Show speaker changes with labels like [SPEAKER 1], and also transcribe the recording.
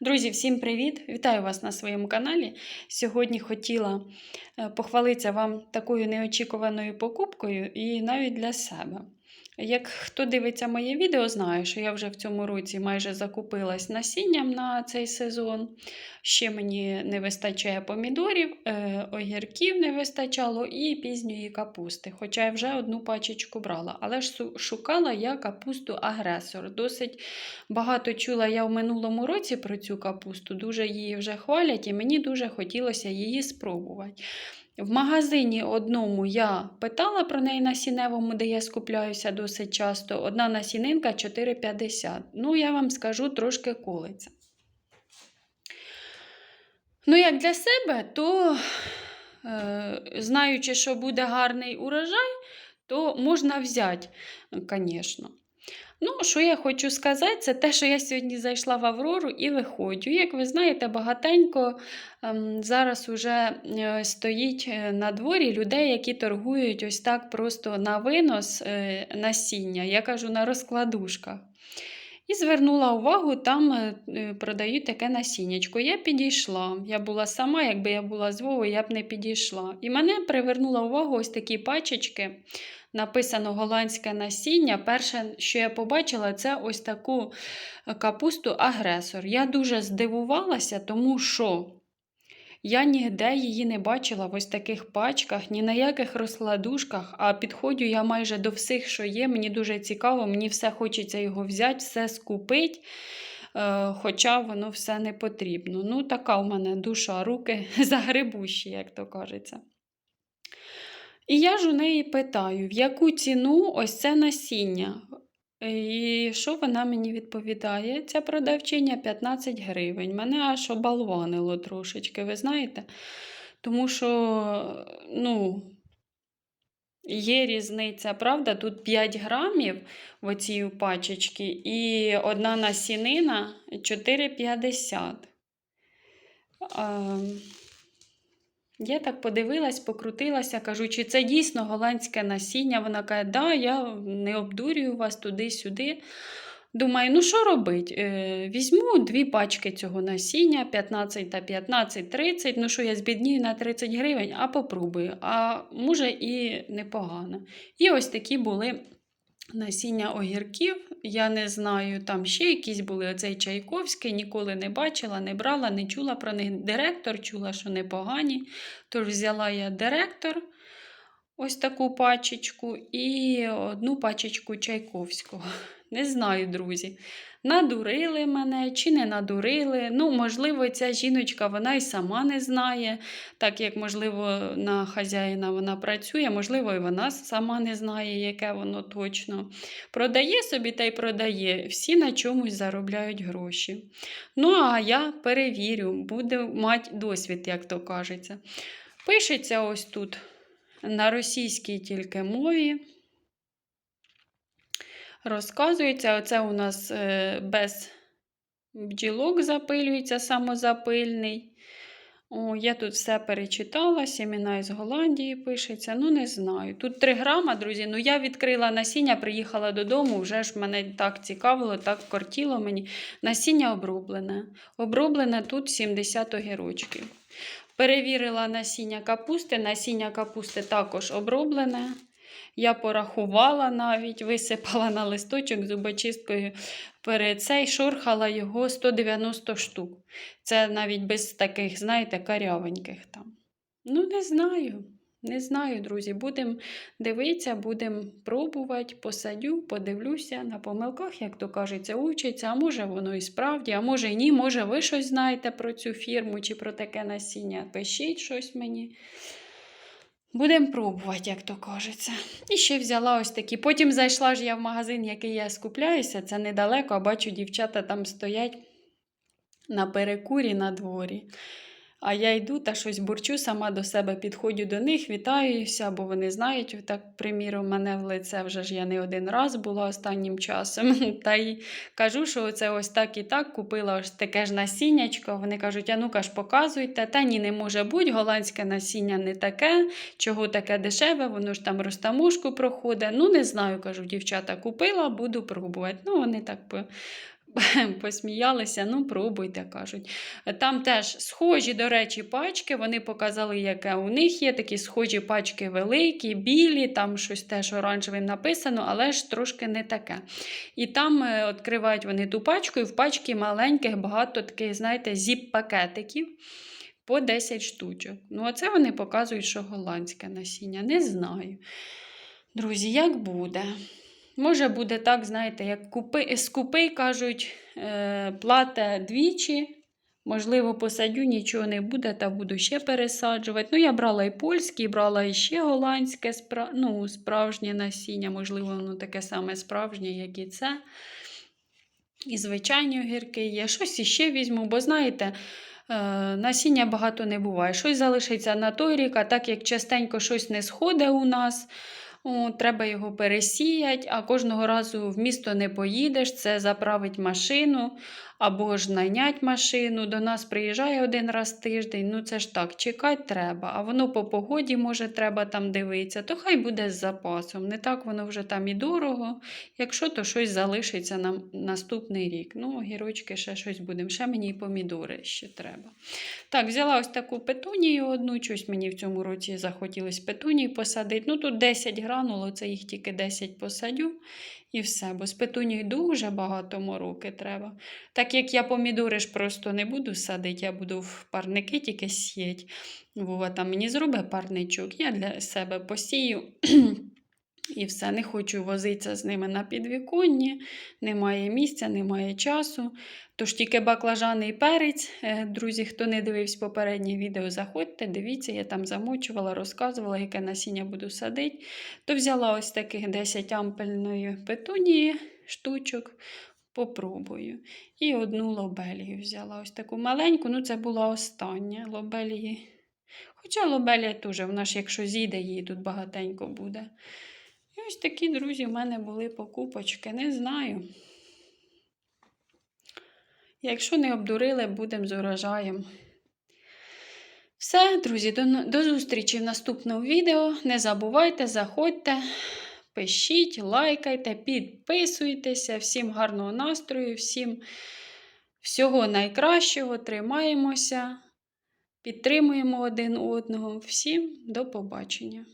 [SPEAKER 1] Друзі, всім привіт! Вітаю вас на своєму каналі. Сьогодні хотіла е, похвалитися вам такою неочікуваною покупкою і навіть для себе. Як хто дивиться моє відео, знає, що я вже в цьому році майже закупилась насінням на цей сезон. Ще мені не вистачає помідорів, е, огірків не вистачало і пізньої капусти. Хоча я вже одну пачечку брала. Але ж шукала я капусту агресор. Досить багато чула я в минулому році про цю капусту, дуже її вже хвалять, і мені дуже хотілося її спробувати. В магазині одному я питала про неї на сіневому, де я скупляюся досить часто. Одна насінинка 4,50. Ну, я вам скажу, трошки колиться. Ну, як для себе, то, е, знаючи, що буде гарний урожай, то можна взяти, звісно. Ну, що я хочу сказати, це те, що я сьогодні зайшла в Аврору і виходжу. Як ви знаєте, багатенько ем, зараз уже е, стоїть е, на дворі людей, які торгують ось так просто на винос е, насіння. Я кажу на розкладушках. І звернула увагу, там продають таке насіннячко. Я підійшла. Я була сама, якби я була з Вовою, я б не підійшла. І мене привернула увагу ось такі пачечки. Написано голландське насіння. Перше, що я побачила, це ось таку е, капусту агресор. Я дуже здивувалася, тому що я ніде її не бачила в ось таких пачках, ні на яких розкладушках, а підходжу я майже до всіх, що є. Мені дуже цікаво, мені все хочеться його взяти, все скупити. е, Хоча воно все не потрібно. Ну, така в мене душа, руки загребущі, як то кажеться. І я ж у неї питаю, в яку ціну ось це насіння? І що вона мені відповідає? Ця продавчиня 15 гривень. Мене аж обалванило трошечки, ви знаєте? Тому що, ну, є різниця, правда? Тут 5 грамів в оцій пачечці і одна насінина 4,50. Я так подивилась, покрутилася, кажу, чи це дійсно голландське насіння. Вона каже, да, я не обдурюю вас туди-сюди. Думаю, ну що робить? Е, візьму дві пачки цього насіння, 15 та 15, 30. Ну що я збіднію на 30 гривень, а попробую. А може і непогано. І ось такі були насіння огірків. Я не знаю, там ще якісь були оцей Чайковський, ніколи не бачила, не брала, не чула про них. Директор чула, що непогані. Тож взяла я директор, ось таку пачечку, і одну пачечку Чайковського. Не знаю, друзі. Надурили мене чи не надурили. Ну, можливо, ця жіночка вона і сама не знає, так як, можливо, на хазяїна вона працює, можливо, і вона сама не знає, яке воно точно. Продає собі та й продає, всі на чомусь заробляють гроші. Ну, а я перевірю, буду мати досвід, як то кажеться. Пишеться ось тут на російській тільки мові. Розказується, оце у нас е, без бджілок запилюється самозапильний. О, я тут все перечитала, сімена із Голландії пишеться. Ну, не знаю. Тут 3 грама, друзі. Ну, я відкрила насіння, приїхала додому, вже ж мене так цікавило, так кортіло мені. Насіння оброблене. Оброблене тут 70 огірочків. Перевірила насіння капусти. Насіння капусти також оброблене. Я порахувала навіть, висипала на листочок зубочисткою перед цей, шурхала його 190 штук. Це навіть без таких, знаєте, карявеньких там. Ну, не знаю. Не знаю, друзі. Будемо дивитися, будемо пробувати, посадю, подивлюся на помилках, як то кажеться, учиться. А може воно і справді, а може і ні. Може, ви щось знаєте про цю фірму чи про таке насіння. Пишіть щось мені. Будемо пробувати, як то кажеться. І ще взяла ось такі. Потім зайшла ж я в магазин, який я скупляюся, це недалеко, а бачу, дівчата там стоять на перекурі на дворі. А я йду та щось бурчу, сама до себе підходжу до них, вітаюся, бо вони знають, так, приміром, мене в лице вже ж я не один раз була останнім часом. Та й кажу, що це ось так і так купила ось таке ж насіннячко. Вони кажуть, а ну-ка ж показуйте. Та ні, не може бути, голландське насіння не таке, чого таке дешеве, воно ж там розтамушку проходить. Ну, не знаю, кажу, дівчата, купила, буду пробувати. Ну, вони так посміялися, ну, пробуйте, кажуть. Там теж схожі, до речі, пачки. Вони показали, яке у них є. Такі схожі пачки великі, білі, там щось теж оранжевим написано, але ж трошки не таке. І там е, відкривають вони ту пачку, і в пачці маленьких багато таких, знаєте, зіп-пакетиків. По 10 штучок. Ну, оце вони показують, що голландське насіння. Не знаю. Друзі, як буде? Може, буде так, знаєте, як купи, скупи, кажуть, е, плата двічі. Можливо, посадю, нічого не буде, та буду ще пересаджувати. Ну, я брала і польське, і брала і ще голландське, ну, справжнє насіння, можливо, воно таке саме справжнє, як і це. І звичайні огірки є. Щось іще візьму, бо знаєте, е, насіння багато не буває. Щось залишиться на той рік, а так як частенько щось не сходить у нас. Треба його пересіяти, а кожного разу в місто не поїдеш, це заправить машину або ж найнять машину. До нас приїжджає один раз в тиждень. Ну це ж так, чекати треба. А воно по погоді, може, треба там дивитися, то хай буде з запасом. Не так воно вже там і дорого. Якщо то щось залишиться на наступний рік. Ну, гірочки ще щось будемо. Ще мені і помідори ще треба. Так, взяла ось таку петунію одну, щось мені в цьому році захотілося петунії посадити. Ну, тут 10 грануло, це їх тільки 10 посадю. І все, бо з петуній дуже багато мороки треба. Так як я помідори ж просто не буду садити, я буду в парники тільки сіять. Вова там мені зробить парничок, я для себе посію. І все, не хочу возитися з ними на підвіконні, немає місця, немає часу. Тож тільки баклажани і перець. Е, Друзі, хто не дивився попереднє відео, заходьте, дивіться, я там замочувала, розказувала, яке насіння буду садити. То взяла ось таких 10 ампельної петунії штучок. Попробую. І одну лобелію взяла. Ось таку маленьку, ну це була остання лобелії. Хоча лобелія теж, вона ж, якщо зійде, її тут багатенько буде. І ось такі, друзі, в мене були покупочки. Не знаю. Якщо не обдурили, будемо з урожаєм. Все, друзі, до, до зустрічі в наступному відео. Не забувайте, заходьте, пишіть, лайкайте, підписуйтеся. Всім гарного настрою, всім всього найкращого. Тримаємося, підтримуємо один одного. Всім до побачення!